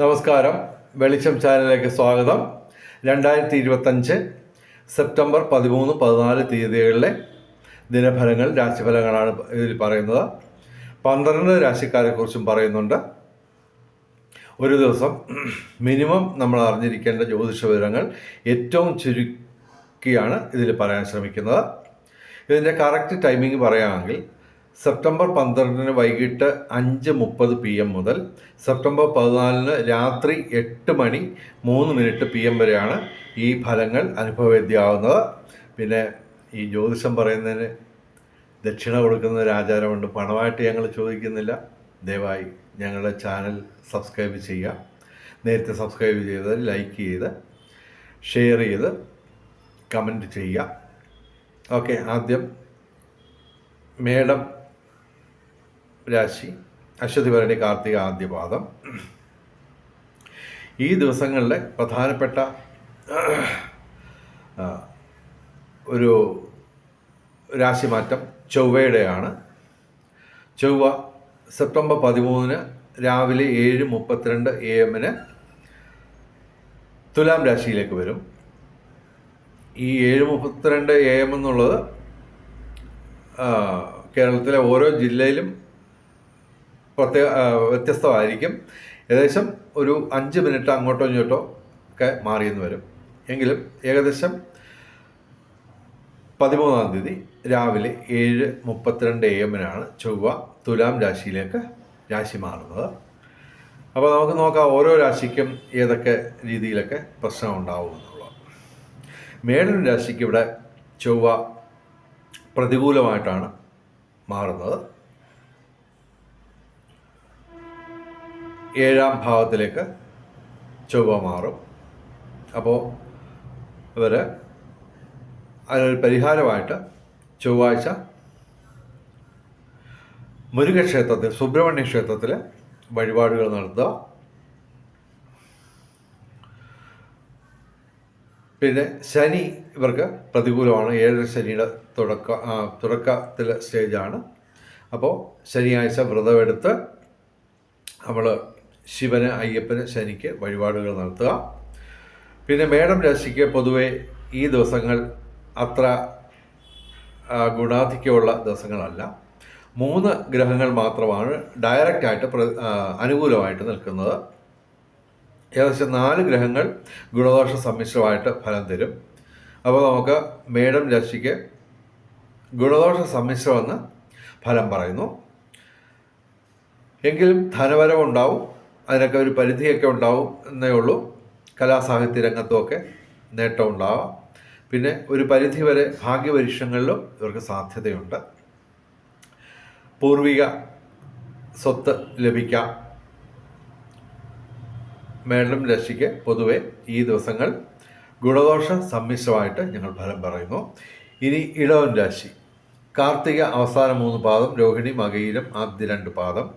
നമസ്കാരം. വെളിച്ചം ചാനലിലേക്ക് സ്വാഗതം. രണ്ടായിരത്തി ഇരുപത്തഞ്ച് സെപ്റ്റംബർ പതിമൂന്ന് പതിനാല് തീയതികളിലെ ദിനഫലങ്ങൾ രാശിഫലങ്ങളാണ് ഇതിൽ പറയുന്നത്. പന്ത്രണ്ട് രാശിക്കാരെക്കുറിച്ചും പറയുന്നുണ്ട്. ഒരു ദിവസം മിനിമം നമ്മൾ അറിഞ്ഞിരിക്കേണ്ട ജ്യോതിഷ വിവരങ്ങൾ ഏറ്റവും ചുരുക്കിയാണ് ഇതിൽ പറയാൻ ശ്രമിക്കുന്നത്. ഇതിന്റെ കറക്റ്റ് ടൈമിംഗ് പറയുകയാണെങ്കിൽ സെപ്റ്റംബർ പന്ത്രണ്ടിന് വൈകിട്ട് അഞ്ച് മുപ്പത് പി എം മുതൽ സെപ്റ്റംബർ പതിനാലിന് രാത്രി എട്ട് മണി മൂന്ന് മിനിറ്റ് പി എം വരെയാണ് ഈ ഫലങ്ങൾ അനുഭവവേദ്യമാവുന്നത് പിന്നെ ഈ ജ്യോതിഷം പറയുന്നതിന് ദക്ഷിണ കൊടുക്കുന്ന ഒരു ആചാരമുണ്ട്. പണമായിട്ട് ഞങ്ങൾ ചോദിക്കുന്നില്ല. ദയവായി ഞങ്ങളുടെ ചാനൽ സബ്സ്ക്രൈബ് ചെയ്യുക. നേരത്തെ സബ്സ്ക്രൈബ് ചെയ്ത് ലൈക്ക് ചെയ്ത് ഷെയർ ചെയ്ത് കമന്റ് ചെയ്യുക. ഓക്കെ ആദ്യം മേടം രാശി അശ്വതി ഭരണി കാർത്തിക ആദ്യ പാദം ഈ ദിവസങ്ങളിലെ പ്രധാനപ്പെട്ട ഒരു രാശിമാറ്റം ചൊവ്വയുടെയാണ്. ചൊവ്വ സെപ്റ്റംബർ പതിമൂന്നിന് രാവിലെ ഏഴ് മുപ്പത്തിരണ്ട് എ എമ്മിന് തുലാം രാശിയിലേക്ക് വരും. ഈ ഏഴ് മുപ്പത്തിരണ്ട് എ എം എന്നുള്ളത് കേരളത്തിലെ ഓരോ ജില്ലയിലും പ്രത്യേക വ്യത്യസ്തമായിരിക്കും. ഏകദേശം ഒരു അഞ്ച് മിനിറ്റ് അങ്ങോട്ടോ ഇങ്ങോട്ടോ ഒക്കെ മാറിയെന്ന് വരും. എങ്കിലും ഏകദേശം പതിമൂന്നാം തീയതി രാവിലെ ഏഴ് മുപ്പത്തിരണ്ട് എ എമ്മിനാണ് ചൊവ്വ തുലാം രാശിയിലേക്ക് രാശി മാറുന്നത്. അപ്പോൾ നമുക്ക് നോക്കാം ഓരോ രാശിക്കും ഏതൊക്കെ രീതിയിലൊക്കെ പ്രശ്നം ഉണ്ടാവും എന്നുള്ളത്. മേടൻ രാശിക്ക് ഇവിടെ ചൊവ്വ പ്രതികൂലമായിട്ടാണ് മാറുന്നത്. ഏഴാം ഭാവത്തിലേക്ക് ചൊവ്വ മാറും. അപ്പോൾ ഇവർ അതിനൊരു പരിഹാരമായിട്ട് ചൊവ്വാഴ്ച മുരുകക്ഷേത്രത്തിൽ സുബ്രഹ്മണ്യ ക്ഷേത്രത്തിൽ വഴിപാടുകൾ നടത്തുക. പിന്നെ ശനി ഇവർക്ക് പ്രതികൂലമാണ്. ഏഴര ശനിയുടെ തുടക്ക തുടക്കത്തിലെ സ്റ്റേജാണ് അപ്പോൾ ശനിയാഴ്ച വ്രതമെടുത്ത് നമ്മൾ ശിവന് അയ്യപ്പന് ശനിക്ക് വഴിപാടുകൾ നടത്തുക. പിന്നെ മേടം രാശിക്ക് പൊതുവെ ഈ ദിവസങ്ങൾ അത്ര ഗുണാധിക്യമുള്ള ദിവസങ്ങളല്ല. മൂന്ന് ഗ്രഹങ്ങൾ മാത്രമാണ് ഡയറക്റ്റായിട്ട് പ്ര അനുകൂലമായിട്ട് നിൽക്കുന്നത്. ഏകദേശം നാല് ഗ്രഹങ്ങൾ ഗുണദോഷ സമ്മിശ്രമായിട്ട് ഫലം തരും. അപ്പോൾ നമുക്ക് മേടം രാശിക്ക് ഗുണദോഷ സമ്മിശ്രമെന്ന് ഫലം പറയുന്നു. എങ്കിലും ധനവരവുണ്ടാവും. അതിനൊക്കെ ഒരു പരിധിയൊക്കെ ഉണ്ടാവും എന്നേ ഉള്ളൂ. കലാസാഹിത്യ രംഗത്തുമൊക്കെ നേട്ടം ഉണ്ടാവാം. പിന്നെ ഒരു പരിധി വരെ ഭാഗ്യപരീക്ഷങ്ങളിലും ഇവർക്ക് സാധ്യതയുണ്ട്. പൂർവിക സ്വത്ത് ലഭിക്കാം. മേളം രാശിക്ക് പൊതുവെ ഈ ദിവസങ്ങൾ ഗുണദോഷ സമ്മിശ്രമായിട്ട് ഞങ്ങൾ ഫലം പറയുന്നു. ഇനി ഇളവൻ രാശി. കാർത്തിക അവസാന മൂന്ന് പാദം രോഹിണി മകയിലും ആദ്യ രണ്ട് പാദം.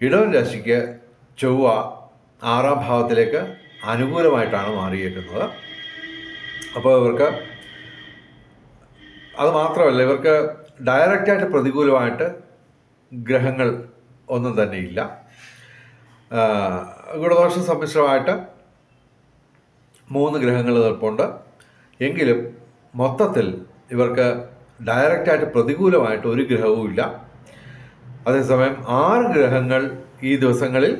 ഇടവൻ രാശിക്ക് ചൊവ്വ ആറാം ഭാവത്തിലേക്ക് അനുകൂലമായിട്ടാണ് മാറിയേക്കുന്നത്. അപ്പോൾ ഇവർക്ക് അത് മാത്രമല്ല ഇവർക്ക് ഡയറക്റ്റായിട്ട് പ്രതികൂലമായിട്ട് ഗ്രഹങ്ങൾ ഒന്നും തന്നെ ഇല്ല. ആ, ഗുണദോഷ സമ്മിശ്രമായിട്ട് മൂന്ന് ഗ്രഹങ്ങൾ നിൽപ്പുണ്ട് എങ്കിലും മൊത്തത്തിൽ ഇവർക്ക് ഡയറക്റ്റായിട്ട് പ്രതികൂലമായിട്ട് ഒരു ഗ്രഹവും ഇല്ല അതേസമയം ആറ് ഗ്രഹങ്ങൾ ഈ ദിവസങ്ങളിൽ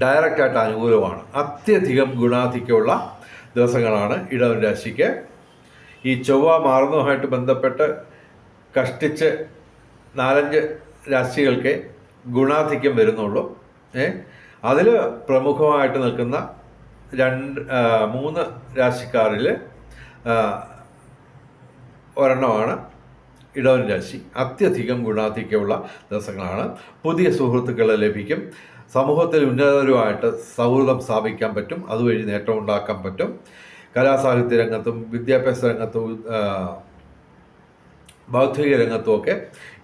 ഡയറക്റ്റായിട്ട് അനുകൂലമാണ്. അത്യധികം ഗുണാധിക്യമുള്ള ദിവസങ്ങളാണ് ഇടവൻ രാശിക്ക്. ഈ ചൊവ്വ മാറുന്നതുമായിട്ട് ബന്ധപ്പെട്ട് കഷ്ടിച്ച് നാലഞ്ച് രാശികൾക്ക് ഗുണാധിക്യം വരുന്നുള്ളൂ. ഏ? അതിൽ പ്രമുഖമായിട്ട് നിൽക്കുന്ന രണ്ട് മൂന്ന് രാശിക്കാരിൽ ഒരെണ്ണമാണ് ഇടവൻ രാശി. അത്യധികം ഗുണാധിക്യമുള്ള ദിവസങ്ങളാണ്. പുതിയ സുഹൃത്തുക്കളെ ലഭിക്കും. സമൂഹത്തിൽ ഉന്നതരുമായിട്ട് സൗഹൃദം സ്ഥാപിക്കാൻ പറ്റും. അതുവഴി നേട്ടം ഉണ്ടാക്കാൻ പറ്റും. കലാസാഹിത്യ രംഗത്തും വിദ്യാഭ്യാസ രംഗത്തും ബൗദ്ധിക രംഗത്തുമൊക്കെ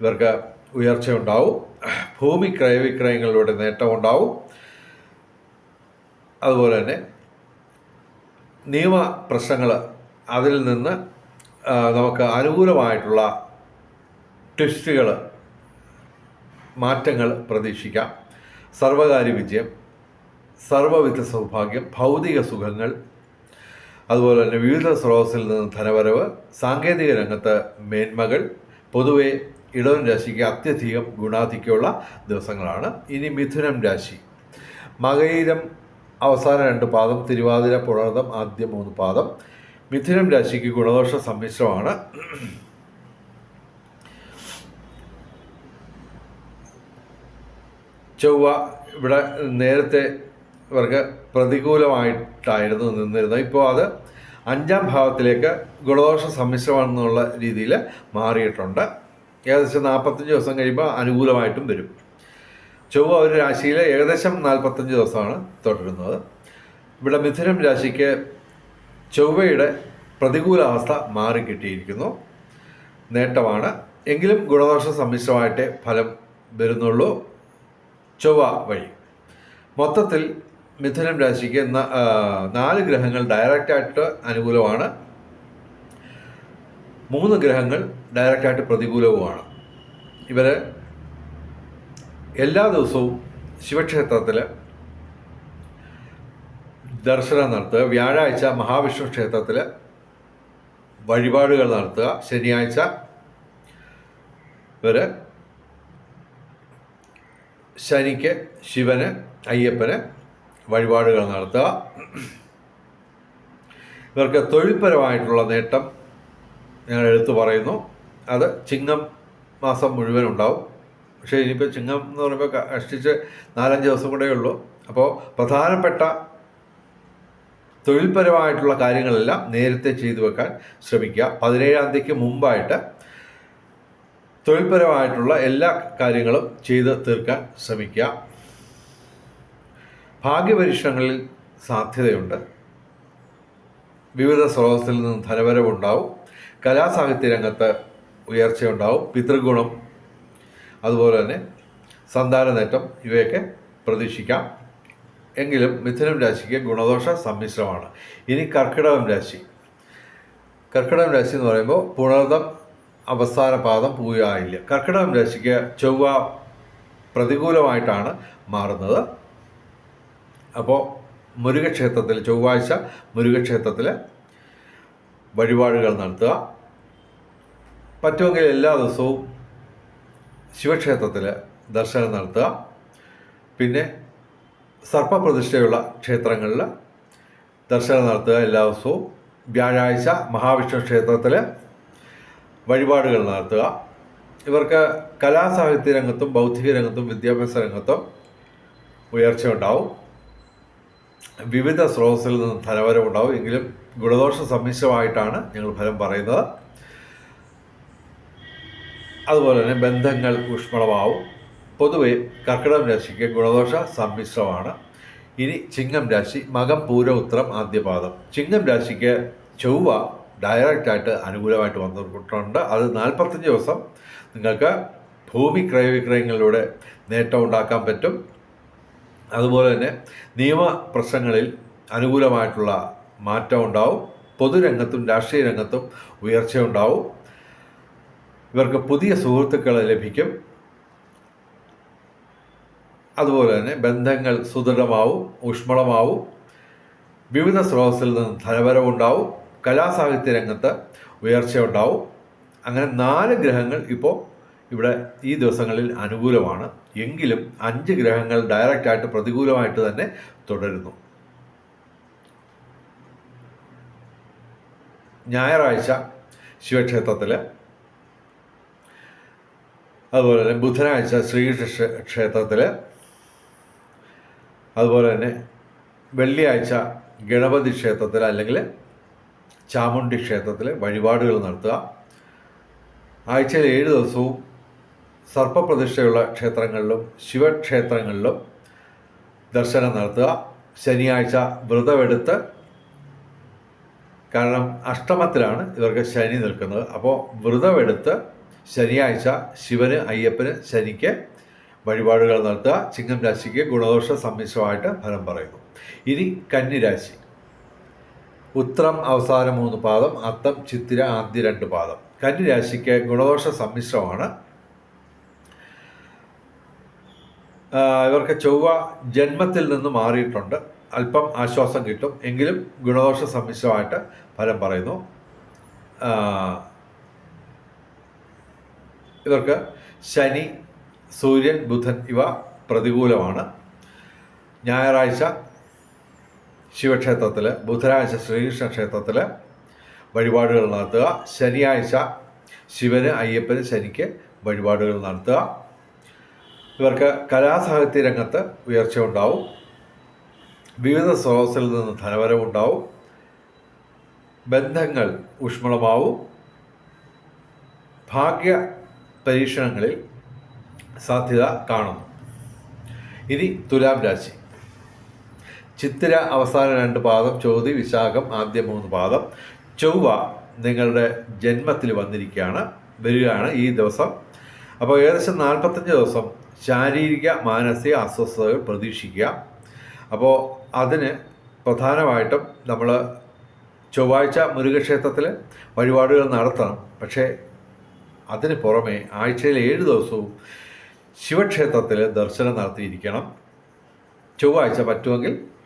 ഇവർക്ക് ഉയർച്ച ഉണ്ടാവും. ഭൂമി ക്രയവിക്രയങ്ങളിലൂടെ നേട്ടമുണ്ടാവും അതുപോലെ തന്നെ നിയമ പ്രശ്നങ്ങൾ അതിൽ നിന്ന് നമുക്ക് അനുകൂലമായിട്ടുള്ള ട്വിസ്റ്റുകൾ മാറ്റങ്ങൾ പ്രതീക്ഷിക്കാം. സർവകാര്യ വിജയം സർവവിധ സൗഭാഗ്യം ഭൗതിക സുഖങ്ങൾ അതുപോലെ തന്നെ വിവിധ സ്രോതസ്സിൽ നിന്ന് ധനവരവ് സാങ്കേതിക രംഗത്ത് മേന്മകൾ പൊതുവെ ഇടവൻ രാശിക്ക് അത്യധികം ഗുണാധിക്യമുള്ള ദിവസങ്ങളാണ്. ഇനി മിഥുനം രാശി. മകയിരം അവസാന രണ്ട് പാദം തിരുവാതിര പുണർദം ആദ്യ മൂന്ന് പാദം. മിഥുനം രാശിക്ക് ഗുണദോഷ സമ്മിശ്രമാണ്. ചൊവ്വ ഇവിടെ നേരത്തെ ഇവർക്ക് പ്രതികൂലമായിട്ടായിരുന്നു നിന്നിരുന്നത്. ഇപ്പോൾ അത് അഞ്ചാം ഭാവത്തിലേക്ക് ഗുണദോഷ സമ്മിശ്രമാണെന്നുള്ള രീതിയിൽ മാറിയിട്ടുണ്ട്. ഏകദേശം നാൽപ്പത്തഞ്ച് ദിവസം കഴിയുമ്പോൾ അനുകൂലമായിട്ടും വരും. ചൊവ്വ ഒരു രാശിയിൽ ഏകദേശം നാൽപ്പത്തഞ്ച് ദിവസമാണ് തുടരുന്നത്. ഇവിടെ മിഥുനം രാശിക്ക് ചൊവ്വയുടെ പ്രതികൂലാവസ്ഥ മാറിക്കിട്ടിയിരിക്കുന്നു. നേട്ടമാണ്. എങ്കിലും ഗുണദോഷ സമ്മിശ്രമായിട്ടേ ഫലം വരുന്നുള്ളൂ. ചൊവ്വ വഴി. മൊത്തത്തിൽ മിഥുനം രാശിക്ക് നാല് ഗ്രഹങ്ങൾ ഡയറക്റ്റായിട്ട് അനുകൂലമാണ്. മൂന്ന് ഗ്രഹങ്ങൾ ഡയറക്റ്റായിട്ട് പ്രതികൂലവുമാണ്. ഇവർ എല്ലാ ദിവസവും ശിവക്ഷേത്രത്തിൽ ദർശനം നടത്തുക വ്യാഴാഴ്ച മഹാവിഷ്ണു ക്ഷേത്രത്തിൽ വഴിപാടുകൾ നടത്തുക ശനിയാഴ്ച ഇവർ ശനിക്ക് ശിവന് അയ്യപ്പന് വഴിപാടുകൾ നടത്തുക. ഇവർക്ക് തൊഴിൽപരമായിട്ടുള്ള നേട്ടം ഞങ്ങൾ എടുത്തു പറയുന്നു. അത് ചിങ്ങം മാസം മുഴുവൻ ഉണ്ടാവും. പക്ഷേ ഇനിയിപ്പോൾ ചിങ്ങം എന്ന് പറയുമ്പോൾ കഷ്ടിച്ച് നാലഞ്ച് ദിവസം കൂടെ ഉള്ളൂ. അപ്പോൾ പ്രധാനപ്പെട്ട തൊഴിൽപരമായിട്ടുള്ള കാര്യങ്ങളെല്ലാം നേരത്തെ ചെയ്തു വെക്കാൻ ശ്രമിക്കുക. പതിനേഴാം തീയതിക്ക് മുമ്പായിട്ട് തൊഴിൽപരമായിട്ടുള്ള എല്ലാ കാര്യങ്ങളും ചെയ്ത് തീർക്കാൻ ശ്രമിക്കുക. ഭാഗ്യപരീക്ഷണങ്ങളിൽ സാധ്യതയുണ്ട്. വിവിധ സ്രോതസ്സിൽ നിന്ന് ധനവരവുണ്ടാവും. കലാസാഹിത്യ രംഗത്ത് ഉയർച്ചയുണ്ടാവും. പിതൃഗുണം അതുപോലെ തന്നെ സന്താന നേട്ടം ഇവയൊക്കെ പ്രതീക്ഷിക്കാം. എങ്കിലും മിഥുനം രാശിക്ക് ഗുണദോഷ സമ്മിശ്രമാണ്. ഇനി കർക്കിടകം രാശി. കർക്കിടകം രാശി എന്ന് പറയുമ്പോൾ പുണർദം അവസാന പാദം പൂയായില്ല കർക്കിടകം രാശിക്ക് ചൊവ്വ പ്രതികൂലമായിട്ടാണ് മാറുന്നത്. അപ്പോൾ മുരുകക്ഷേത്രത്തിൽ ചൊവ്വാഴ്ച മുരുകക്ഷേത്രത്തിൽ വഴിപാടുകൾ നടത്തുക. പറ്റുമെങ്കിൽ എല്ലാ ദിവസവും ശിവക്ഷേത്രത്തിൽ ദർശനം നടത്തുക. പിന്നെ സർപ്പപ്രതിഷ്ഠയുള്ള ക്ഷേത്രങ്ങളിൽ ദർശനം നടത്തുക എല്ലാ ദിവസവും. വ്യാഴാഴ്ച മഹാവിഷ്ണു ക്ഷേത്രത്തിൽ വഴിപാടുകൾ നടത്തുക. ഇവർക്ക് കലാസാഹിത്യ രംഗത്തും ബൗദ്ധിക രംഗത്തും വിദ്യാഭ്യാസ രംഗത്തും ഉയർച്ച ഉണ്ടാവും. വിവിധ സ്രോതസ്സിൽ നിന്ന് ധനവരവുണ്ടാവും എങ്കിലും ഗുണദോഷ സമ്മിശ്രമായിട്ടാണ് ഞങ്ങൾ ഫലം പറയുന്നത്. അതുപോലെ തന്നെ ബന്ധങ്ങൾ ഊഷ്മളമാവും. പൊതുവെ കർക്കിടകം രാശിക്ക് ഗുണദോഷ സമ്മിശ്രമാണ്. ഇനി ചിങ്ങം രാശി മകം പൂര ഉത്തരം ആദ്യപാദം. ചിങ്ങം രാശിക്ക് ചൊവ്വ ഡയറക്റ്റായിട്ട് അനുകൂലമായിട്ട് വന്നിട്ടുണ്ട്. അത് നാൽപ്പത്തഞ്ച് ദിവസം നിങ്ങൾക്ക് ഭൂമി ക്രയവിക്രയങ്ങളിലൂടെ നേട്ടം ഉണ്ടാക്കാൻ പറ്റും. അതുപോലെ തന്നെ നിയമ പ്രശ്നങ്ങളിൽ അനുകൂലമായിട്ടുള്ള മാറ്റം ഉണ്ടാവും. പൊതുരംഗത്തും രാഷ്ട്രീയ രംഗത്തും ഉയർച്ചയുണ്ടാവും ഇവർക്ക് പുതിയ സുഹൃത്തുക്കൾ ലഭിക്കും. അതുപോലെ തന്നെ ബന്ധങ്ങൾ സുദൃഢമാവും ഊഷ്മളമാവും. വിവിധ സ്രോതസ്സിൽ നിന്ന് ധനവരവുണ്ടാവും. കലാസാഹിത്യ രംഗത്ത് ഉയർച്ചയുണ്ടാവും അങ്ങനെ നാല് ഗ്രഹങ്ങൾ ഇപ്പോൾ ഇവിടെ ഈ ദിവസങ്ങളിൽ അനുകൂലമാണ്. എങ്കിലും അഞ്ച് ഗ്രഹങ്ങൾ ഡയറക്റ്റായിട്ട് പ്രതികൂലമായിട്ട് തന്നെ തുടരുന്നു. ഞായറാഴ്ച ശിവക്ഷേത്രത്തിൽ അതുപോലെ തന്നെ ബുധനാഴ്ച ശ്രീകൃഷ്ണ ക്ഷേത്രത്തിൽ അതുപോലെ തന്നെ വെള്ളിയാഴ്ച ഗണപതി ക്ഷേത്രത്തിൽ അല്ലെങ്കിൽ ചാമുണ്ഡി ക്ഷേത്രത്തിൽ വഴിപാടുകൾ നടത്തുക. ആഴ്ചയിൽ ഏഴ് ദിവസവും സർപ്പപ്രതിഷ്ഠയുള്ള ക്ഷേത്രങ്ങളിലും ശിവക്ഷേത്രങ്ങളിലും ദർശനം നടത്തുക. ശനിയാഴ്ച വ്രതമെടുത്ത് കാരണം അഷ്ടമത്തിലാണ് ഇവർക്ക് ശനി നിൽക്കുന്നത്. അപ്പോൾ വ്രതമെടുത്ത് ശനിയാഴ്ച ശിവന് അയ്യപ്പന് ശനിക്ക് വഴിപാടുകൾ നടത്തുക. ചിങ്ങം രാശിക്ക് ഗുണദോഷ സമ്മിശ്രമായിട്ട് ഫലം പറയുന്നു. ഇനി കന്നിരാശി. ഉത്രം അവസാന മൂന്ന് പാദം അത്തം ചിത്തിര ആദ്യ രണ്ട് പാദം. കന്നിരാശിക്ക് ഗുണദോഷ സമ്മിശ്രമാണ്. ഇവർക്ക് ചൊവ്വ ജന്മത്തിൽ നിന്ന് മാറിയിട്ടുണ്ട്. അല്പം ആശ്വാസം കിട്ടും. എങ്കിലും ഗുണദോഷ സമ്മിശ്രമായിട്ട് ഫലം പറയുന്നു. ഇവർക്ക് ശനി സൂര്യൻ ബുധൻ ഇവ പ്രതികൂലമാണ്. ഞായറാഴ്ച ശിവക്ഷേത്രത്തിൽ ബുധനാഴ്ച ശ്രീകൃഷ്ണ ക്ഷേത്രത്തിൽ വഴിപാടുകൾ നടത്തുക. ശനിയാഴ്ച ശിവന് അയ്യപ്പന് ശനിക്ക് വഴിപാടുകൾ നടത്തുക. ഇവർക്ക് കലാസാഹിത്യ രംഗത്ത് ഉയർച്ച ഉണ്ടാവും. വിവിധ സ്രോതസ്സിൽ നിന്ന് ധനവരവുണ്ടാവും ബന്ധങ്ങൾ ഊഷ്മളമാവും. ഭാഗ്യ പരീക്ഷണങ്ങളിൽ സാധ്യത കാണുന്നു. ഇനി തുലാം രാശി. ചിത്തിര അവസാന രണ്ട് പാദം ചോതി വിശാഖം ആദ്യ മൂന്ന് പാദം. ചൊവ്വ നിങ്ങളുടെ ജന്മത്തിൽ വന്നിരിക്കുകയാണ് വരികയാണ് ഈ ദിവസം. അപ്പോൾ ഏകദേശം നാൽപ്പത്തഞ്ച് ദിവസം ശാരീരിക മാനസിക അസ്വസ്ഥതകൾ പ്രതീക്ഷിക്കുക. അപ്പോൾ അതിന് പ്രധാനമായിട്ടും നമ്മൾ ചൊവ്വാഴ്ച മുരുകക്ഷേത്രത്തിൽ വഴിപാടുകൾ നടത്തണം. പക്ഷേ അതിന് പുറമെ ആഴ്ചയിൽ ഏഴ് ദിവസവും ശിവക്ഷേത്രത്തിൽ ദർശനം നടത്തിയിരിക്കണം. ചൊവ്വാഴ്ച പറ്റുമെങ്കിൽ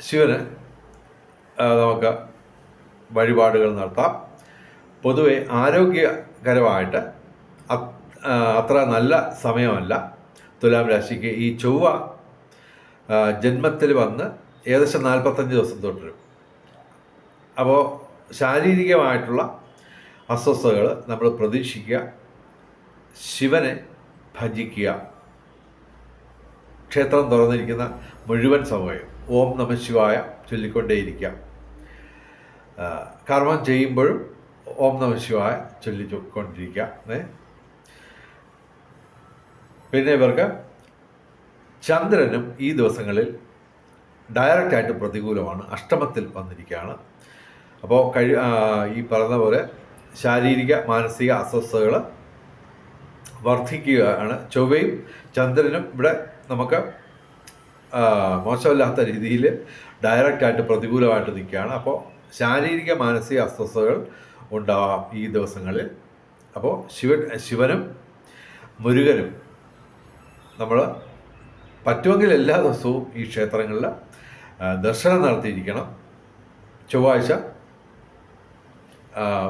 ശിവന് നമുക്ക് വഴിപാടുകൾ നടത്താം. പൊതുവെ ആരോഗ്യകരമായിട്ട് അത്ര നല്ല സമയമല്ല. തുലാം രാശിക്ക് ഈ ചൊവ്വ ജന്മത്തിൽ വന്ന് ഏകദേശം നാൽപ്പത്തഞ്ച് ദിവസം തുടരും അപ്പോൾ ശാരീരികമായിട്ടുള്ള അസ്വസ്ഥതകൾ നമ്മൾ പ്രതീക്ഷിക്കുക ശിവനെ ഭജിക്കുക. ക്ഷേത്രം തുറന്നിരിക്കുന്ന മുഴുവൻ സമയം ഓം നമ ശിവായ ചൊല്ലിക്കൊണ്ടേയിരിക്കാം. കർമ്മം ചെയ്യുമ്പോഴും ഓം നമ ശിവായ ചൊല്ലിക്കൊണ്ടിരിക്കുക. പിന്നെ ഇവർക്ക് ചന്ദ്രനും ഈ ദിവസങ്ങളിൽ ഡയറക്റ്റായിട്ട് പ്രതികൂലമാണ്. അഷ്ടമത്തിൽ വന്നിരിക്കുകയാണ്. അപ്പോൾ കഴി ഈ പറഞ്ഞ പോലെ ശാരീരിക മാനസിക അസ്വസ്ഥതകൾ വർദ്ധിക്കുകയാണ്. ചൊവ്വയും ചന്ദ്രനും ഇവിടെ നമുക്ക് മോശമല്ലാത്ത രീതിയിൽ ഡയറക്റ്റായിട്ട് പ്രതികൂലമായിട്ട് നിൽക്കുകയാണ്. അപ്പോൾ ശാരീരിക മാനസിക അസ്വസ്ഥതകൾ ഉണ്ടാവാം ഈ ദിവസങ്ങളിൽ. അപ്പോൾ ശിവ ശിവനും മുരുകനും നമ്മൾ പറ്റുമെങ്കിൽ എല്ലാ ദിവസവും ഈ ക്ഷേത്രങ്ങളിൽ ദർശനം നടത്തിയിരിക്കണം. ചൊവ്വാഴ്ച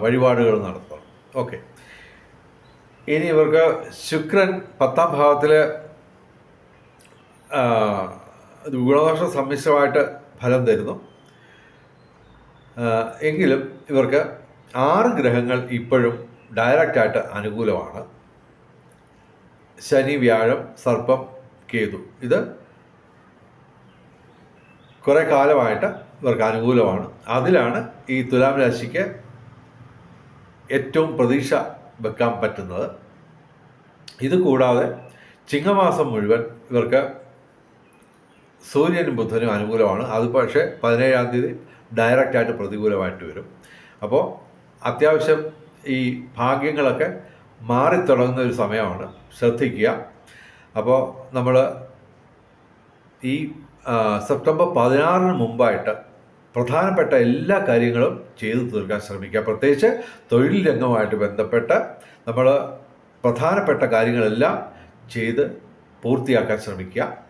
വഴിപാടുകൾ നടത്തണം. ഓക്കെ. ഇനി ഇവർക്ക് ശുക്രൻ പത്താം ഭാവത്തിൽ ഗുണദോഷ സമ്മിശ്രമായിട്ട് ഫലം തരുന്നു. എങ്കിലും ഇവർക്ക് ആറ് ഗ്രഹങ്ങൾ ഇപ്പോഴും ഡയറക്റ്റായിട്ട് അനുകൂലമാണ്. ശനി വ്യാഴം സർപ്പം കേതു. ഇത് കുറേ കാലമായിട്ട് ഇവർക്ക് അനുകൂലമാണ്. അതിലാണ് ഈ തുലാം രാശിക്ക് ഏറ്റവും പ്രതീക്ഷ വെക്കാൻ പറ്റുന്നത്. ഇത് കൂടാതെ ചിങ്ങമാസം മുഴുവൻ ഇവർക്ക് സൂര്യനും ബുധനും അനുകൂലമാണ്. അത് പക്ഷേ പതിനേഴാം തീയതി ഡയറക്റ്റായിട്ട് പ്രതികൂലമായിട്ട് വരും. അപ്പോൾ അത്യാവശ്യം ഈ ഭാഗ്യങ്ങളൊക്കെ മാറിത്തുടങ്ങുന്ന ഒരു സമയമാണ്. ശ്രദ്ധിക്കുക. അപ്പോൾ നമ്മൾ ഈ സെപ്റ്റംബർ പതിനാറിന് മുമ്പായിട്ട് പ്രധാനപ്പെട്ട എല്ലാ കാര്യങ്ങളും ചെയ്തു തീർക്കാൻ ശ്രമിക്കുക. പ്രത്യേകിച്ച് തൊഴിൽ രംഗവുമായിട്ട് ബന്ധപ്പെട്ട് നമ്മൾ പ്രധാനപ്പെട്ട കാര്യങ്ങളെല്ലാം ചെയ്ത് പൂർത്തിയാക്കാൻ ശ്രമിക്കുക.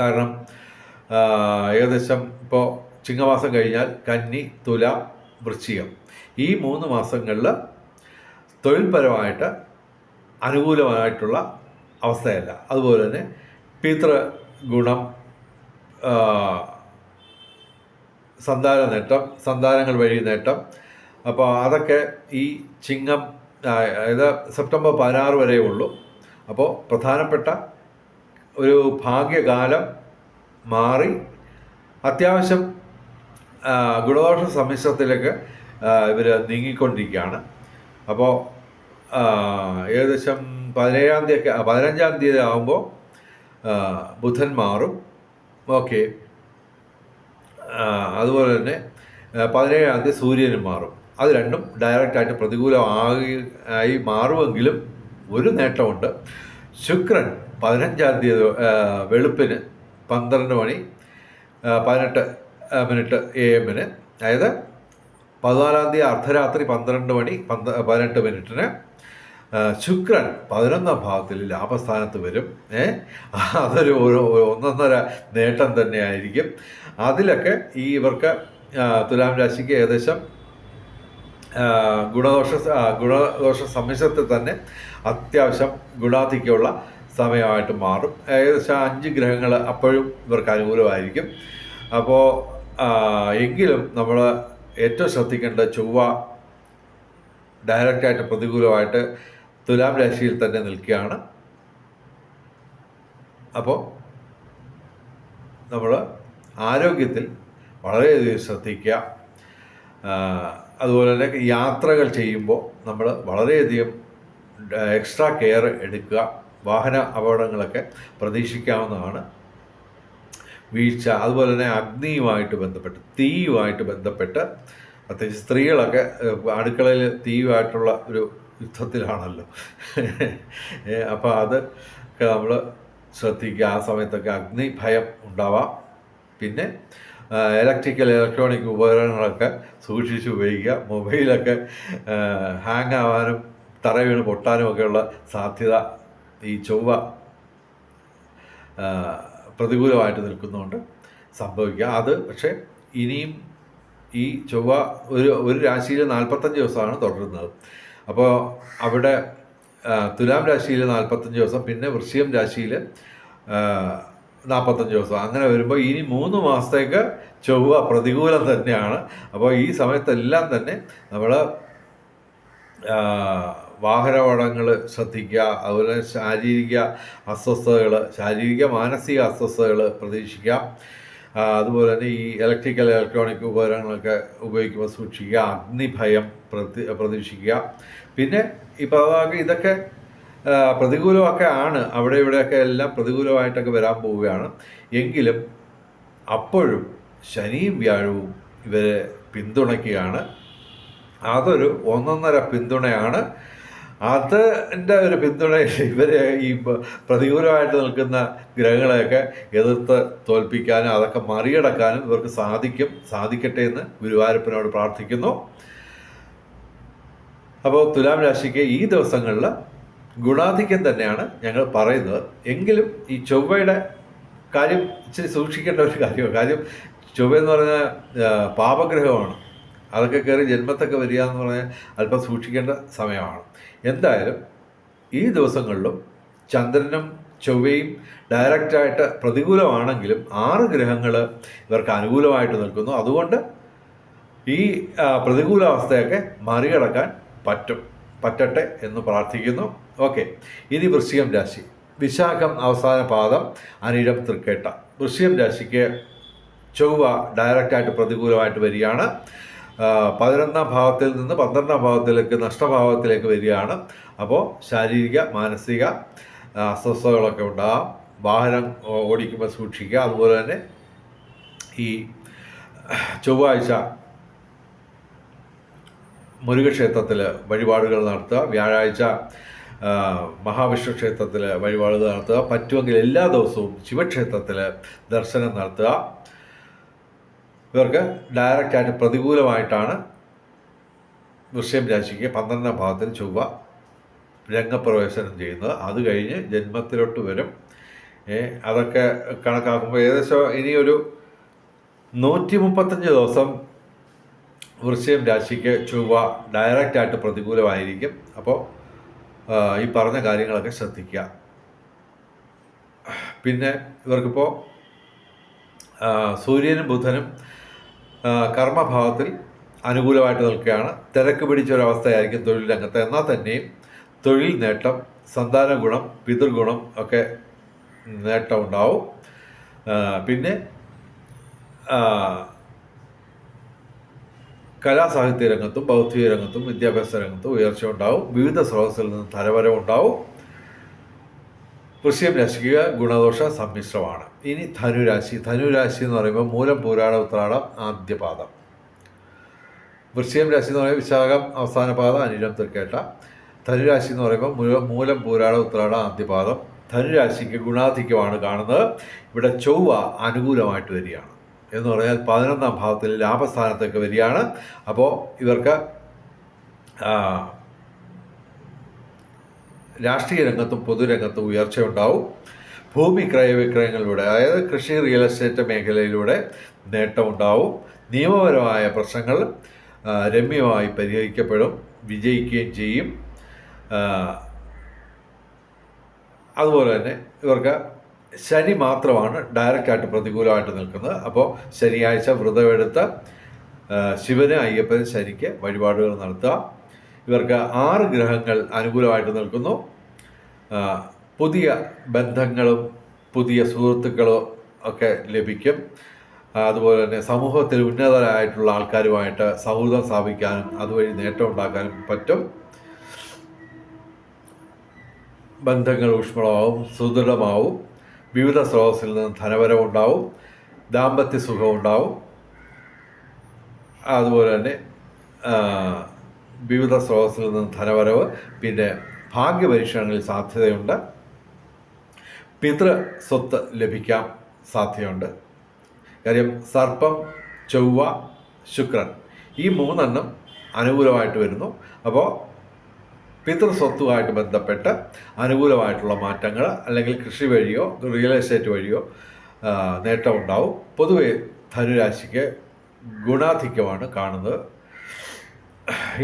കാരണം ഏകദേശം ഇപ്പോൾ ചിങ്ങമാസം കഴിഞ്ഞാൽ കന്നി തുല വൃശ്ചികം. ഈ മൂന്ന് മാസങ്ങളിൽ തൊഴിൽപരമായിട്ട് അനുകൂലമായിട്ടുള്ള അവസ്ഥയല്ല. അതുപോലെ തന്നെ പിതൃ ഗുണം ആ, സന്താന നേട്ടം സന്താനങ്ങൾ വഴി നേട്ടം. അപ്പോൾ അതൊക്കെ ഈ ചിങ്ങം അതായത് സെപ്റ്റംബർ പതിനാറ് വരെ ഉള്ളൂ. അപ്പോൾ പ്രധാനപ്പെട്ട ഒരു ഭാഗ്യകാലം മാറി. അത്യാവശ്യം ഗുണദോഷ സമ്മിശ്രത്തിലേക്ക് ഇവർ നീങ്ങിക്കൊണ്ടിരിക്കുകയാണ്. അപ്പോൾ ഏകദേശം പതിനേഴാം തീയതി പതിനഞ്ചാം തീയതി ആകുമ്പോൾ ബുധൻ മാറും. ഓക്കെ. അതുപോലെ തന്നെ പതിനേഴാം തീയതി സൂര്യനും മാറും. അത് രണ്ടും ഡയറക്റ്റായിട്ട് പ്രതികൂലമായി ആയി മാറുമെങ്കിലും ഒരു നേട്ടമുണ്ട്. ശുക്രൻ പതിനഞ്ചാം തീയതി വെളുപ്പിന് പന്ത്രണ്ട് മണി പതിനെട്ട് മിനിറ്റ് എ എമ്മിന് അതായത് പതിനാലാം തീയതി അർദ്ധരാത്രി പന്ത്രണ്ട് മണി പന്ത പതിനെട്ട് മിനിറ്റിന് ശുക്രൻ പതിനൊന്നാം ഭാവത്തിൽ ലാഭസ്ഥാനത്ത് വരും. ഏ? അതൊരു ഒന്നൊന്നര നേട്ടം തന്നെയായിരിക്കും. അതിലൊക്കെ ഈ ഇവർക്ക് തുലാം രാശിക്ക് ഏകദേശം ഗുണദോഷ ഗുണദോഷ സമ്മിശ്രത്തിൽ തന്നെ അത്യാവശ്യം ഗുണാധിക്യമുള്ള സമയമായിട്ട് മാറും. ഏകദേശം അഞ്ച് ഗ്രഹങ്ങൾ അപ്പോഴും ഇവർക്ക് അനുകൂലമായിരിക്കും. അപ്പോൾ എങ്കിലും നമ്മൾ ഏറ്റവും ശ്രദ്ധിക്കേണ്ട ചൊവ്വ ഡയറക്റ്റായിട്ട് പ്രതികൂലമായിട്ട് തുലാം രാശിയിൽ തന്നെ നിൽക്കുകയാണ്. അപ്പോൾ നമ്മൾ ആരോഗ്യത്തിൽ വളരെയധികം ശ്രദ്ധിക്കുക. അതുപോലെ തന്നെ യാത്രകൾ ചെയ്യുമ്പോൾ നമ്മൾ വളരെയധികം എക്സ്ട്രാ കെയർ എടുക്കുക വാഹന അപകടങ്ങളൊക്കെ പ്രതീക്ഷിക്കാവുന്നതാണ്. വീഴ്ച അതുപോലെ തന്നെ അഗ്നിയുമായിട്ട് ബന്ധപ്പെട്ട് തീയുമായിട്ട് ബന്ധപ്പെട്ട് പ്രത്യേകിച്ച് സ്ത്രീകളൊക്കെ അടുക്കളയിൽ തീയുമായിട്ടുള്ള ഒരു യുദ്ധത്തിലാണല്ലോ. അപ്പോൾ അത് നമ്മൾ ശ്രദ്ധിക്കുക. ആ സമയത്തൊക്കെ അഗ്നി ഭയം ഉണ്ടാവാം. പിന്നെ ഇലക്ട്രിക്കൽ ഇലക്ട്രോണിക് ഉപകരണങ്ങളൊക്കെ സൂക്ഷിച്ച് ഉപയോഗിക്കുക. മൊബൈലൊക്കെ ഹാങ് ആവാനും തറ വീണ് പൊട്ടാനും ഒക്കെയുള്ള സാധ്യത ഈ ചൊവ്വ പ്രതികൂലമായിട്ട് നിൽക്കുന്നതുകൊണ്ട് സംഭവിക്കുക. അത് പക്ഷേ ഇനിയും ഈ ചൊവ്വ ഒരു ഒരു രാശിയിൽ നാൽപ്പത്തഞ്ച് ദിവസമാണ് തുടരുന്നത്. അപ്പോൾ അവിടെ തുലാം രാശിയിൽ നാൽപ്പത്തഞ്ച് ദിവസം പിന്നെ വൃശ്ചികം രാശിയിൽ നാൽപ്പത്തഞ്ച് ദിവസം. അങ്ങനെ വരുമ്പോൾ ഇനി മൂന്ന് മാസത്തേക്ക് ചൊവ്വ പ്രതികൂലം തന്നെയാണ്. അപ്പോൾ ഈ സമയത്തെല്ലാം തന്നെ നമ്മൾ വാഹനപടങ്ങൾ ശ്രദ്ധിക്കുക അതുപോലെ ശാരീരിക അസ്വസ്ഥതകൾ ശാരീരിക മാനസിക അസ്വസ്ഥതകൾ പ്രതീക്ഷിക്കാം അതുപോലെ തന്നെ ഈ ഇലക്ട്രിക്കൽ ഇലക്ട്രോണിക് ഉപകരണങ്ങളൊക്കെ ഉപയോഗിക്കുമ്പോൾ സൂക്ഷിക്കുക. അഗ്നിഭയം പ്രതി പ്രതീക്ഷിക്കുക. പിന്നെ ഇപ്പോൾ ഇതൊക്കെ പ്രതികൂലമൊക്കെ ആണ്. അവിടെ ഇവിടെയൊക്കെ എല്ലാം പ്രതികൂലമായിട്ടൊക്കെ വരാൻ പോവുകയാണ്. എങ്കിലും അപ്പോഴും ശനിയും വ്യാഴവും ഇവരെ പിന്തുണയ്ക്കുകയാണ്. അതൊരു ഒന്നൊന്നര പിന്തുണയാണ്. അതിന്റെ ഒരു പിന്തുണ ഇവരെ ഈ പ്രതികൂലമായിട്ട് നിൽക്കുന്ന ഗ്രഹങ്ങളെയൊക്കെ എതിർത്ത് തോൽപ്പിക്കാനും അതൊക്കെ മറികടക്കാനും ഇവർക്ക് സാധിക്കും. സാധിക്കട്ടെ എന്ന് ഗുരുവായൂരപ്പനോട് പ്രാർത്ഥിക്കുന്നു. അപ്പോൾ തുലാം രാശിക്ക് ഈ ദിവസങ്ങളിൽ ഗുണാധിക്യം തന്നെയാണ് ഞങ്ങൾ പറയുന്നത്. എങ്കിലും ഈ ചൊവ്വയുടെ കാര്യം ഇച്ചിരി സൂക്ഷിക്കേണ്ട ഒരു കാര്യമാണ്. കാര്യം ചൊവ്വ എന്ന് പറഞ്ഞാൽ പാപഗ്രഹമാണ്. അതൊക്കെ കയറി ജന്മത്തൊക്കെ വരിക എന്ന് പറഞ്ഞാൽ അല്പം സൂക്ഷിക്കേണ്ട സമയമാണ്. എന്തായാലും ഈ ദിവസങ്ങളിലും ചന്ദ്രനും ചൊവ്വയും ഡയറക്റ്റായിട്ട് പ്രതികൂലമാണെങ്കിലും ആറ് ഗ്രഹങ്ങൾ ഇവർക്ക് അനുകൂലമായിട്ട് നിൽക്കുന്നു. അതുകൊണ്ട് ഈ പ്രതികൂല പ്രതികൂലാവസ്ഥയൊക്കെ മറികടക്കാൻ പറ്റും. പറ്റട്ടെ എന്ന് പ്രാർത്ഥിക്കുന്നു. ഓക്കെ. ഇനി വൃശ്ചികം രാശി. വിശാഖം അവസാന പാദം അനിഴം തൃക്കേട്ട. വൃശ്ചികം രാശിക്ക് ചൊവ്വ ഡയറക്റ്റായിട്ട് പ്രതികൂലമായിട്ട് വരികയാണ്. പതിനൊന്നാം ഭാവത്തിൽ നിന്ന് പന്ത്രണ്ടാം ഭാവത്തിലേക്ക് നഷ്ടഭാവത്തിലേക്ക് വരികയാണ്. അപ്പോൾ ശാരീരിക മാനസിക അസ്വസ്ഥതകളൊക്കെ ഉണ്ടാകാം. വാഹനം ഓടിക്കുമ്പോൾ സൂക്ഷിക്കുക. അതുപോലെ തന്നെ ഈ ചൊവ്വാഴ്ച മുരുകക്ഷേത്രത്തിൽ വഴിപാടുകൾ നടത്തുക. വ്യാഴാഴ്ച മഹാവിഷ്ണു ക്ഷേത്രത്തിൽ വഴിപാടുകൾ നടത്തുക. പറ്റുമെങ്കിൽ എല്ലാ ദിവസവും ശിവക്ഷേത്രത്തിൽ ദർശനം നടത്തുക. ഇവർക്ക് ഡയറക്റ്റായിട്ട് പ്രതികൂലമായിട്ടാണ് വൃഷ്യം രാശിക്ക് പന്ത്രണ്ടാം ഭാഗത്തിൽ ചൊവ്വ രംഗപ്രവേശനം ചെയ്യുന്നത്. അത് കഴിഞ്ഞ് ജന്മത്തിലോട്ട് വരും. അതൊക്കെ കണക്കാക്കുമ്പോൾ ഏകദേശം ഇനിയൊരു നൂറ്റി മുപ്പത്തഞ്ച് ദിവസം വൃശ്ചികം രാശിക്ക് ചൊവ്വ ഡയറക്റ്റായിട്ട് പ്രതികൂലമായിരിക്കും. അപ്പോൾ ഈ പറഞ്ഞ കാര്യങ്ങളൊക്കെ ശ്രദ്ധിക്കുക. പിന്നെ ഇവർക്കിപ്പോൾ സൂര്യനും ബുധനും കർമ്മഭാവത്തിൽ അനുകൂലമായിട്ട് നിൽക്കുകയാണ്. തിരക്ക് പിടിച്ചൊരവസ്ഥയായിരിക്കും തൊഴിൽ രംഗത്ത്. എന്നാൽ തന്നെയും തൊഴിൽ നേട്ടം സന്താന ഗുണം പിതൃഗുണം ഒക്കെ നേട്ടം ഉണ്ടാവും. പിന്നെ കലാസാഹിത്യ രംഗത്തും ബൗദ്ധിക രംഗത്തും വിദ്യാഭ്യാസ രംഗത്തും ഉയർച്ച ഉണ്ടാവും. വിവിധ സ്രോതസ്സിൽ നിന്ന് തലവരം ഉണ്ടാവും. വൃശ്ചികം രാശിക്ക് ഗുണദോഷ സമ്മിശ്രമാണ്. ഇനി ധനുരാശി. ധനുരാശി എന്ന് പറയുമ്പോൾ മൂലം പൂരാട ഉത്രാടം ആദ്യപാദം. വൃശ്ചികം രാശി എന്ന് പറയുമ്പോൾ വിശാഖം അവസാന പാദം അനിഴം തൃക്കേട്ട. ധനുരാശി എന്ന് പറയുമ്പോൾ മൂല മൂലം പൂരാട ഉത്രാട ആദ്യപാദം. ധനുരാശിക്ക് ഗുണാധിക്യമാണ് കാണുന്നത്. ഇവിടെ ചൊവ്വ അനുകൂലമായിട്ട് വരികയാണ്. എന്ന് പറഞ്ഞാൽ പതിനൊന്നാം ഭാവത്തിൽ ലാഭസ്ഥാനത്തേക്ക് വരികയാണ്. അപ്പോൾ ഇവർക്ക് രാഷ്ട്രീയ രംഗത്തും പൊതുരംഗത്തും ഉയർച്ചയുണ്ടാവും. ഭൂമി ക്രയവിക്രയങ്ങളിലൂടെ അതായത് കൃഷി റിയൽ എസ്റ്റേറ്റ് മേഖലയിലൂടെ നേട്ടമുണ്ടാവും. നിയമപരമായ പ്രശ്നങ്ങൾ രമ്യമായി പരിഹരിക്കപ്പെടും വിജയിക്കുകയും ചെയ്യും. അതുപോലെ തന്നെ ഇവർക്ക് ശനി മാത്രമാണ് ഡയറക്റ്റായിട്ട് പ്രതികൂലമായിട്ട് നിൽക്കുന്നത്. അപ്പോൾ ശനിയാഴ്ച വ്രതമെടുത്ത് ശിവന് അയ്യപ്പന് ശനിക്ക് വഴിപാടുകൾ നടത്തുക. ഇവർക്ക് ആറ് ഗ്രഹങ്ങൾ അനുകൂലമായിട്ട് നിൽക്കുന്നു. പുതിയ ബന്ധങ്ങളും പുതിയ സുഹൃത്തുക്കളും ഒക്കെ ലഭിക്കും. അതുപോലെ തന്നെ സമൂഹത്തിൽ ഉന്നതരായിട്ടുള്ള ആൾക്കാരുമായിട്ട് സൗഹൃദം സ്ഥാപിക്കാനും അതുവഴി നേട്ടം ഉണ്ടാക്കാനും പറ്റും. ബന്ധങ്ങൾ ഊഷ്മളമാവും സുദൃഢമാവും. വിവിധ സ്രോതസ്സിൽ നിന്ന് ധനവരവുണ്ടാവും ദാമ്പത്യ സുഖമുണ്ടാവും അതുപോലെ തന്നെ വിവിധ സ്രോതസ്സിൽ നിന്ന് ധനവരവ് പിന്നെ ഭാഗ്യപരീക്ഷണങ്ങളിൽ സാധ്യതയുണ്ട്. പിതൃ സ്വത്ത് ലഭിക്കാൻ സാധ്യതയുണ്ട്. കാര്യം സർപ്പം ചൊവ്വ ശുക്രൻ ഈ മൂന്നെണ്ണം അനുകൂലമായിട്ട് വരുന്നു. അപ്പോൾ പിതൃസ്വത്തുമായിട്ട് ബന്ധപ്പെട്ട് അനുകൂലമായിട്ടുള്ള മാറ്റങ്ങൾ അല്ലെങ്കിൽ കൃഷി വഴിയോ റിയൽ എസ്റ്റേറ്റ് വഴിയോ നേട്ടമുണ്ടാവും. പൊതുവെ ധനുരാശിക്ക് ഗുണാധിക്യമാണ് കാണുന്നത്.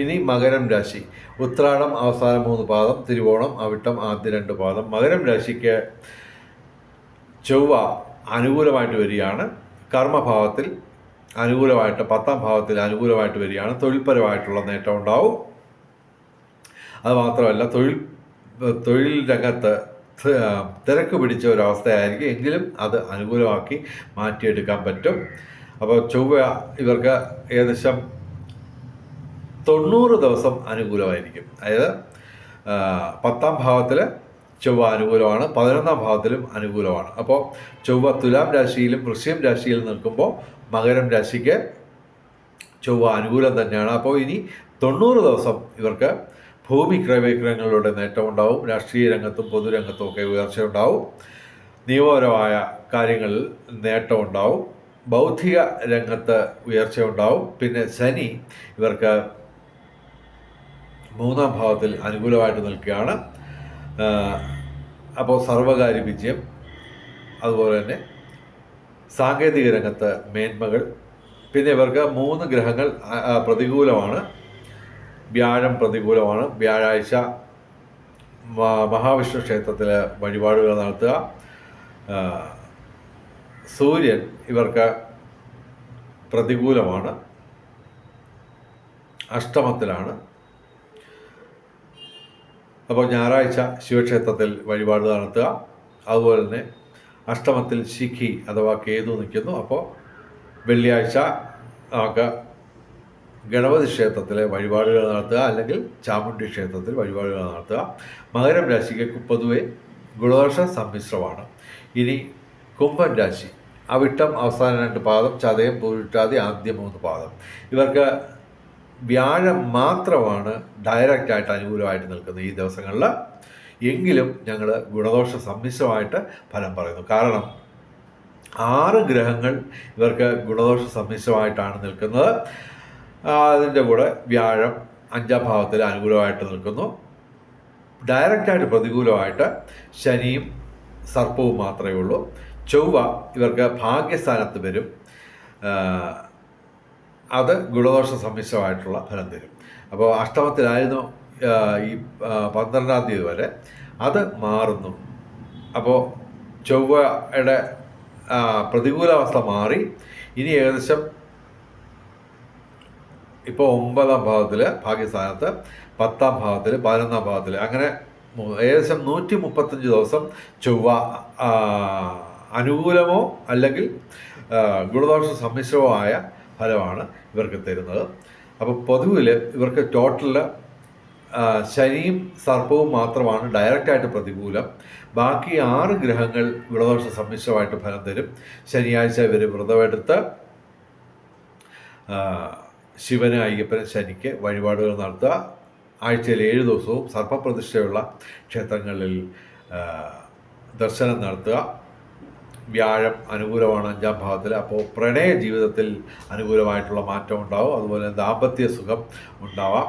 ഇനി മകരം രാശി. ഉത്രാടം അവസാന മൂന്ന് പാദം തിരുവോണം അവിട്ടം ആദ്യ രണ്ട് പാദം. മകരം രാശിക്ക് ചൊവ്വ അനുകൂലമായിട്ട് വരികയാണ്. കർമ്മഭാവത്തിൽ അനുകൂലമായിട്ട് പത്താം ഭാവത്തിൽ അനുകൂലമായിട്ട് വരികയാണ്. തൊഴിൽപരമായിട്ടുള്ള നേട്ടം ഉണ്ടാവും അത് മാത്രമല്ല തൊഴിൽ തൊഴിൽ രംഗത്ത് തിരക്ക് പിടിച്ച ഒരവസ്ഥയായിരിക്കും എങ്കിലും അത് അനുകൂലമാക്കി മാറ്റിയെടുക്കാൻ പറ്റും. അപ്പോൾ ചൊവ്വ ഇവർക്ക് ഏകദേശം തൊണ്ണൂറ് ദിവസം അനുകൂലമായിരിക്കും. അതായത് പത്താം ഭാവത്തിൽ ചൊവ്വ അനുകൂലമാണ് പതിനൊന്നാം ഭാവത്തിലും അനുകൂലമാണ്. അപ്പോൾ ചൊവ്വ തുലാം രാശിയിലും വൃശ്യം രാശിയിലും നിൽക്കുമ്പോൾ മകരം രാശിക്ക് ചൊവ്വ അനുകൂലം തന്നെയാണ്. അപ്പോൾ ഇനി തൊണ്ണൂറ് ദിവസം ഇവർക്ക് ഭൂമി ക്രയവിക്രയങ്ങളിലൂടെ നേട്ടമുണ്ടാവും. രാഷ്ട്രീയ രംഗത്തും പൊതുരംഗത്തും ഒക്കെ ഉയർച്ചയുണ്ടാവും. നിയമപരമായ കാര്യങ്ങളിൽ നേട്ടമുണ്ടാവും. ബൗദ്ധിക രംഗത്ത് ഉയർച്ചയുണ്ടാവും. പിന്നെ ശനി ഇവർക്ക് മൂന്നാം ഭാവത്തിൽ അനുകൂലമായിട്ട് നിൽക്കുകയാണ്. അപ്പോൾ സർവകാര്യ വിജയം അതുപോലെ തന്നെ സാങ്കേതിക രംഗത്ത് മേന്മകൾ. പിന്നെ ഇവർക്ക് മൂന്ന് ഗ്രഹങ്ങൾ പ്രതികൂലമാണ്. വ്യാഴം പ്രതികൂലമാണ്. വ്യാഴാഴ്ച മഹാവിഷ്ണു ക്ഷേത്രത്തിൽ വഴിപാടുകൾ നടത്തുക. സൂര്യൻ ഇവർക്ക് പ്രതികൂലമാണ്. അഷ്ടമത്തിലാണ്. അപ്പോൾ ഞായറാഴ്ച ശിവക്ഷേത്രത്തിൽ വഴിപാട് നടത്തുക. അതുപോലെ തന്നെ അഷ്ടമത്തിൽ ശിഖി അഥവാ കേതു നിൽക്കുന്നു. അപ്പോൾ വെള്ളിയാഴ്ച നമുക്ക് ഗണപതി ക്ഷേത്രത്തിലെ വഴിപാടുകൾ നടത്തുക അല്ലെങ്കിൽ ചാമുണ്ഡി ക്ഷേത്രത്തിൽ വഴിപാടുകൾ നടത്തുക. മകരം രാശിക്ക് പൊതുവെ ഗുണദോഷ സമ്മിശ്രമാണ്. ഇനി കുംഭൻ രാശി അവിട്ടം അവസാന രണ്ട് പാദം ചതയം പൂരിട്ടാതി ആദ്യ മൂന്ന് പാദം. ഇവർക്ക് വ്യാഴം മാത്രമാണ് ഡയറക്റ്റായിട്ട് അനുകൂലമായിട്ട് നിൽക്കുന്നത് ഈ ദിവസങ്ങളിൽ. എങ്കിലും ഞങ്ങൾ ഗുണദോഷ സമ്മിശ്രമായിട്ട് ഫലം പറയുന്നു. കാരണം ആറ് ഗ്രഹങ്ങൾ ഇവർക്ക് ഗുണദോഷ സമ്മിശ്രമായിട്ടാണ് നിൽക്കുന്നത്. അതിന്റെ കൂടെ വ്യാഴം അഞ്ചാം ഭാവത്തിൽ അനുകൂലമായിട്ട് നിൽക്കുന്നു. ഡയറക്റ്റായിട്ട് പ്രതികൂലമായിട്ട് ശനിയും സർപ്പവും മാത്രമേ ഉള്ളൂ. ചൊവ്വ ഇവർക്ക് ഭാഗ്യസ്ഥാനത്ത് വരും. അത് ഗുണദോഷ സമ്മിശ്രമായിട്ടുള്ള ഫലം തരും. അപ്പോൾ അഷ്ടമത്തിലായിരുന്നു ഈ പന്ത്രണ്ടാം തീയതി വരെ അത് മാറുന്നു. അപ്പോൾ ചൊവ്വയുടെ പ്രതികൂലാവസ്ഥ മാറി. ഇനി ഏകദേശം ഇപ്പോൾ ഒമ്പതാം ഭാഗത്തിൽ ഭാഗ്യസ്ഥാനത്ത് പത്താം ഭാഗത്തിൽ പതിനൊന്നാം ഭാഗത്തിൽ അങ്ങനെ ഏകദേശം നൂറ്റി മുപ്പത്തഞ്ച് ദിവസം ചൊവ്വ അനുകൂലമോ അല്ലെങ്കിൽ ഗുണദോഷ സമ്മിശ്രമോ ആയ ഫലമാണ് ഇവർക്ക് തരുന്നത്. അപ്പോൾ പൊതുവിൽ ഇവർക്ക് ടോട്ടൽ ശനിയും സർപ്പവും മാത്രമാണ് ഡയറക്റ്റായിട്ട് പ്രതികൂലം. ബാക്കി ആറ് ഗ്രഹങ്ങൾ ഗുണദോഷ സമ്മിശ്രമായിട്ട് ഫലം തരും. ശനിയാഴ്ച ഇവർ വ്രതമെടുത്ത് ശിവന് അയ്യപ്പന് ശനിക്ക് വഴിപാടുകൾ നടത്തുക. ആഴ്ചയിൽ ഏഴ് ദിവസവും സർപ്പപ്രതിഷ്ഠയുള്ള ക്ഷേത്രങ്ങളിൽ ദർശനം നടത്തുക. വ്യാഴം അനുകൂലമാണ് അഞ്ചാം ഭാവത്തിൽ. അപ്പോൾ പ്രണയ ജീവിതത്തിൽ അനുകൂലമായിട്ടുള്ള മാറ്റം ഉണ്ടാവും. അതുപോലെ ദാമ്പത്യ സുഖം ഉണ്ടാവാം.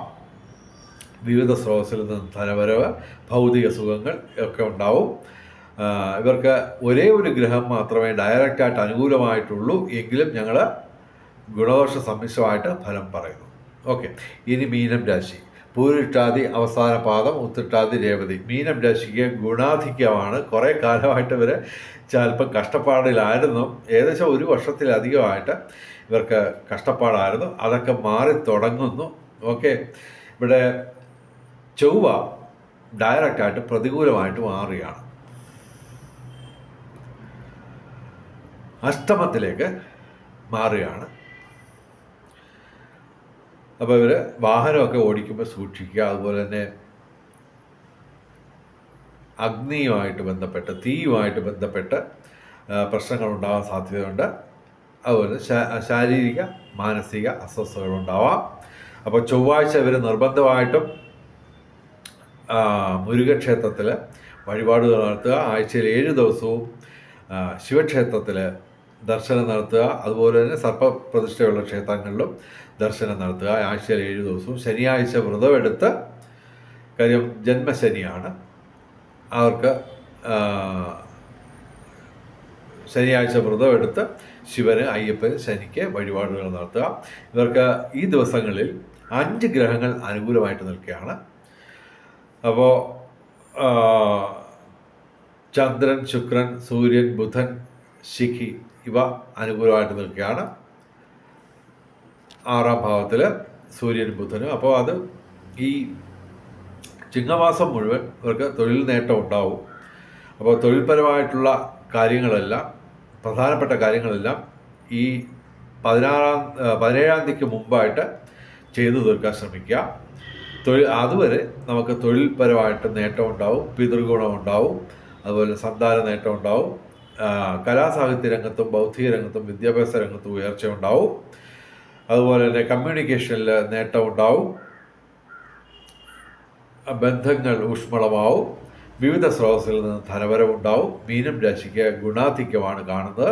വിവിധ സ്രോതസ്സിൽ നിന്ന് ധനവരവ് ഭൗതിക സുഖങ്ങൾ ഒക്കെ ഉണ്ടാവും. ഇവർക്ക് ഒരേ ഒരു ഗ്രഹം മാത്രമേ ഡയറക്റ്റായിട്ട് അനുകൂലമായിട്ടുള്ളൂ. എങ്കിലും ഞങ്ങൾ ഗുണദോഷ സമ്മിശ്രമായിട്ട് ഫലം പറയുന്നു. ഓക്കെ ഇനി മീനം രാശി. പൂരിട്ടാതി അവസാന പാദം ഉത്തിട്ടാതി രേവതി. മീനം രാശിക്ക് ഗുണാധിക്യമാണ്. കുറേ കാലമായിട്ട് ഇവർ ചിലപ്പം കഷ്ടപ്പാടിലായിരുന്നു. ഏകദേശം ഒരു വർഷത്തിലധികമായിട്ട് ഇവർക്ക് കഷ്ടപ്പാടായിരുന്നു. അതൊക്കെ മാറി തുടങ്ങുന്നു. ഓക്കെ ഇവിടെ ചൊവ്വ ഡയറക്റ്റായിട്ട് പ്രതികൂലമായിട്ട് മാറുകയാണ്. അഷ്ടമത്തിലേക്ക് മാറുകയാണ്. അപ്പോൾ ഇവർ വാഹനമൊക്കെ ഓടിക്കുമ്പോൾ സൂക്ഷിക്കുക. അതുപോലെ തന്നെ അഗ്നിയുമായിട്ട് ബന്ധപ്പെട്ട് തീയുമായിട്ട് ബന്ധപ്പെട്ട് പ്രശ്നങ്ങൾ ഉണ്ടാവാൻ സാധ്യതയുണ്ട്. അതുപോലെ ശാരീരിക മാനസിക അസ്വസ്ഥതകളുണ്ടാവാം അപ്പോൾ ചൊവ്വാഴ്ച ഇവർ നിർബന്ധമായിട്ടും മുരുകക്ഷേത്രത്തിൽ വഴിപാടുകൾ നടത്തുക. ആഴ്ചയിൽ ഏഴ് ദിവസവും ശിവക്ഷേത്രത്തിൽ ദർശനം നടത്തുക. അതുപോലെ തന്നെ സർപ്പപ്രതിഷ്ഠയുള്ള ക്ഷേത്രങ്ങളിലും ദർശനം നടത്തുക. ആഴ്ചയിൽ ഏഴ് ദിവസവും ശനിയാഴ്ച വ്രതമെടുത്ത് കാര്യം ജന്മശനിയാണ്. അവർക്ക് ശനിയാഴ്ച വ്രതമെടുത്ത് ശിവന് അയ്യപ്പൻ ശനിക്ക് വഴിപാടുകൾ നടത്തുക. ഇവർക്ക് ഈ ദിവസങ്ങളിൽ അഞ്ച് ഗ്രഹങ്ങൾ അനുകൂലമായിട്ട് നിൽക്കുകയാണ്. അപ്പോൾ ചന്ദ്രൻ ശുക്രൻ സൂര്യൻ ബുധൻ ശിഖി ഇവ അനുകൂലമായിട്ട് നിൽക്കുകയാണ്. ആറാം ഭാവത്തിൽ സൂര്യൻ ബുധനും. അപ്പോൾ അത് ഈ ചിങ്ങമാസം മുഴുവൻ ഇവർക്ക് തൊഴിൽ നേട്ടം ഉണ്ടാവും. അപ്പോൾ തൊഴിൽപരമായിട്ടുള്ള കാര്യങ്ങളെല്ലാം പ്രധാനപ്പെട്ട കാര്യങ്ങളെല്ലാം ഈ പതിനാറാം പതിനേഴാം തീയതിക്ക് മുമ്പായിട്ട് ചെയ്തു തീർക്കാൻ ശ്രമിക്കുക. തൊഴിൽ അതുവരെ നമുക്ക് തൊഴിൽപരമായിട്ട് നേട്ടം ഉണ്ടാവും പിതൃഗുണം ഉണ്ടാവും അതുപോലെ സന്താന നേട്ടം ഉണ്ടാവും കലാസാഹിത്യ രംഗത്തും ബൗദ്ധിക രംഗത്തും വിദ്യാഭ്യാസ രംഗത്തും ഉയർച്ച ഉണ്ടാവും. അതുപോലെ തന്നെ കമ്മ്യൂണിക്കേഷനിൽ നേട്ടം ഉണ്ടാവും ബന്ധങ്ങൾ ഊഷ്മളമാവും. വിവിധ സ്രോതസ്സിൽ നിന്ന് ധനവരവുണ്ടാവും. മീനം രാശിക്ക് ഗുണാധിക്യമാണ് കാണുന്നത്.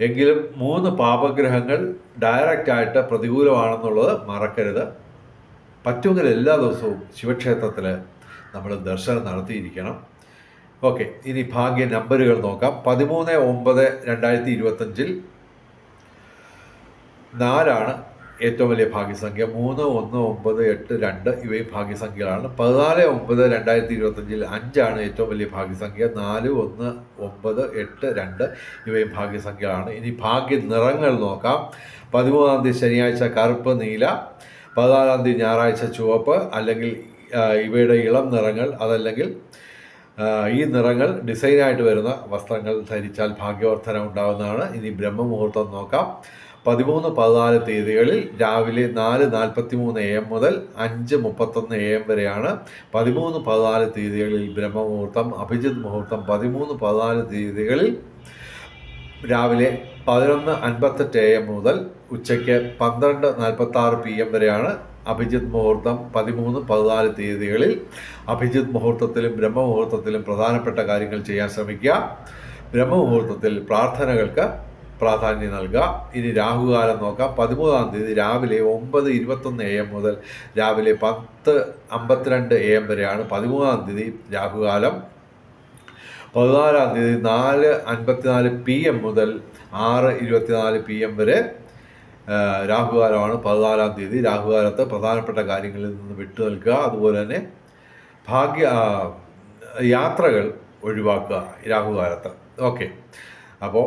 എങ്കിലും മൂന്ന് പാപഗ്രഹങ്ങൾ ഡയറക്റ്റായിട്ട് പ്രതികൂലമാണെന്നുള്ളത് മറക്കരുത്. പറ്റുമെങ്കിൽ എല്ലാ ദിവസവും ശിവക്ഷേത്രത്തിൽ നമ്മൾ ദർശനം നടത്തിയിരിക്കണം. ഓക്കെ ഇനി ഭാഗ്യ നമ്പറുകൾ നോക്കാം. പതിമൂന്ന് ഒമ്പത് രണ്ടായിരത്തി ഇരുപത്തഞ്ചിൽ നാലാണ് ഏറ്റവും വലിയ ഭാഗ്യസംഖ്യ. മൂന്ന് ഒന്ന് ഒമ്പത് എട്ട് രണ്ട് ഇവയും ഭാഗ്യസംഖ്യകളാണ്. പതിനാല് ഒമ്പത് രണ്ടായിരത്തി ഇരുപത്തഞ്ചിൽ അഞ്ചാണ് ഏറ്റവും വലിയ ഭാഗ്യസംഖ്യ. നാല് ഒന്ന് ഒമ്പത് എട്ട് രണ്ട് ഇവയും ഭാഗ്യസംഖ്യകളാണ്. ഇനി ഭാഗ്യ നിറങ്ങൾ നോക്കാം. പതിമൂന്നാം തീയതി ശനിയാഴ്ച കറുപ്പ് നീല. പതിനാലാം തീയതി ഞായറാഴ്ച ചുവപ്പ്. അല്ലെങ്കിൽ ഇവയുടെ ഇളം നിറങ്ങൾ. അതല്ലെങ്കിൽ ഈ നിറങ്ങൾ ഡിസൈനായിട്ട് വരുന്ന വസ്ത്രങ്ങൾ ധരിച്ചാൽ ഭാഗ്യവർദ്ധന ഉണ്ടാകുന്നതാണ് ഇനി ബ്രഹ്മമുഹൂർത്തം നോക്കാം. പതിമൂന്ന് പതിനാല് തീയതികളിൽ രാവിലെ നാല് നാൽപ്പത്തി മൂന്ന് എ എം മുതൽ അഞ്ച് മുപ്പത്തൊന്ന് എ എം വരെയാണ് പതിമൂന്ന് പതിനാല് തീയതികളിൽ ബ്രഹ്മമുഹൂർത്തം അഭിജിത് മുഹൂർത്തം പതിമൂന്ന് പതിനാല് തീയതികളിൽ രാവിലെ പതിനൊന്ന് അൻപത്തെട്ട് എ എം മുതൽ ഉച്ചയ്ക്ക് പന്ത്രണ്ട് നാൽപ്പത്തി ആറ് പി എം വരെയാണ് അഭിജിത് മുഹൂർത്തം പതിമൂന്ന് പതിനാല് തീയതികളിൽ അഭിജിത് മുഹൂർത്തത്തിലും ബ്രഹ്മമുഹൂർത്തത്തിലും പ്രധാനപ്പെട്ട കാര്യങ്ങൾ ചെയ്യാൻ ശ്രമിക്കുക. ബ്രഹ്മമുഹൂർത്തത്തിൽ പ്രാർത്ഥനകൾക്ക് പ്രാധാന്യം നൽകുക ഇനി രാഹുകാലം നോക്കാം. പതിമൂന്നാം തീയതി രാവിലെ ഒമ്പത് ഇരുപത്തൊന്ന് എ എം മുതൽ രാവിലെ പത്ത് അമ്പത്തിരണ്ട് എ എം വരെയാണ് പതിമൂന്നാം തീയതി രാഹുകാലം. പതിനാലാം തീയതി നാല് അൻപത്തിനാല് പി എം മുതൽ ആറ് ഇരുപത്തിനാല് പി എം വരെ രാഹുകാലമാണ് പതിനാലാം തീയതി. രാഹുകാലത്ത് പ്രധാനപ്പെട്ട കാര്യങ്ങളിൽ നിന്ന് വിട്ടു നിൽക്കുക. അതുപോലെ തന്നെ ഭാഗ്യ യാത്രകൾ ഒഴിവാക്കുക രാഹുകാലത്ത്. ഓക്കെ. അപ്പോൾ